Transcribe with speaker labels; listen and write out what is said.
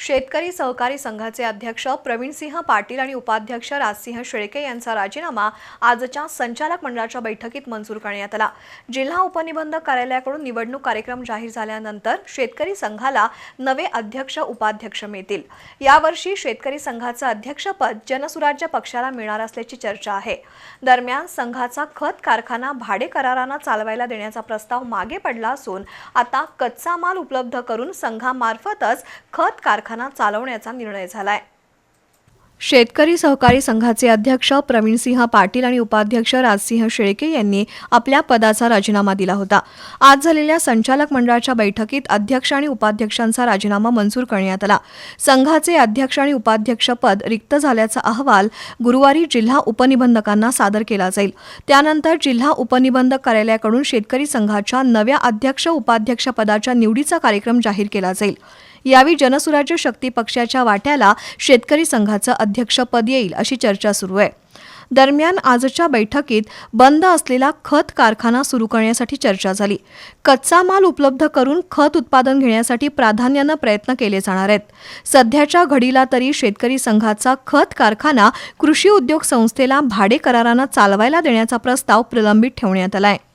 Speaker 1: शेतकरी सहकारी संघाचे अध्यक्ष प्रवीणसिंह पाटील आणि उपाध्यक्ष राजसिंह शेळके यांचा राजीनामा आजच्या संचालक मंडळाच्या बैठकीत मंजूर करण्यात आला. जिल्हा उपनिबंधक कार्यालयाकडून निवडणूक कार्यक्रम जाहीर झाल्यानंतर शेतकरी संघाला नवे अध्यक्ष उपाध्यक्ष मिळतील. यावर्षी शेतकरी संघाचं अध्यक्षपद जनसुराज्य पक्षाला मिळणार असल्याची चर्चा आहे. दरम्यान संघाचा खत कारखाना भाडे करारांना चालवायला देण्याचा प्रस्ताव मागे पडला असून आता कच्चा माल उपलब्ध करून संघामार्फतच खत कारखाना चालवण्याचा निर्णय झालाय. शेतकरी सहकारी संघाचे अध्यक्ष प्रवीणसिंह पाटील आणि उपाध्यक्ष राजसिंह शेळके यांनी आपल्या पदाचा राजीनामा दिला होता. आज झालेल्या संचालक मंडळाच्या बैठकीत अध्यक्ष आणि उपाध्यक्षांचा राजीनामा मंजूर करण्यात आला. संघाचे अध्यक्ष आणि उपाध्यक्षपद रिक्त झाल्याचा अहवाल गुरुवारी जिल्हा उपनिबंधकांना सादर केला जाईल. त्यानंतर जिल्हा उपनिबंधक कार्यालयाकडून शेतकरी संघाच्या नव्या अध्यक्ष उपाध्यक्षपदाच्या निवडीचा कार्यक्रम जाहीर केला जाईल. यावेळी जनसुराज्य शक्ती पक्षाच्या वाट्याला शेतकरी संघाचं अध्यक्षपद येईल अशी चर्चा सुरू आहे. दरम्यान आजच्या बैठकीत बंद असलेला खत कारखाना सुरू करण्यासाठी चर्चा झाली. कच्चा माल उपलब्ध करून खत उत्पादन घेण्यासाठी प्राधान्यानं प्रयत्न केले जाणार आहेत. सध्याच्या घडीला तरी शेतकरी संघाचा खत कारखाना कृषी उद्योग संस्थेला भाडे करारानं चालवायला देण्याचा प्रस्ताव प्रलंबित ठेवण्यात आला आहे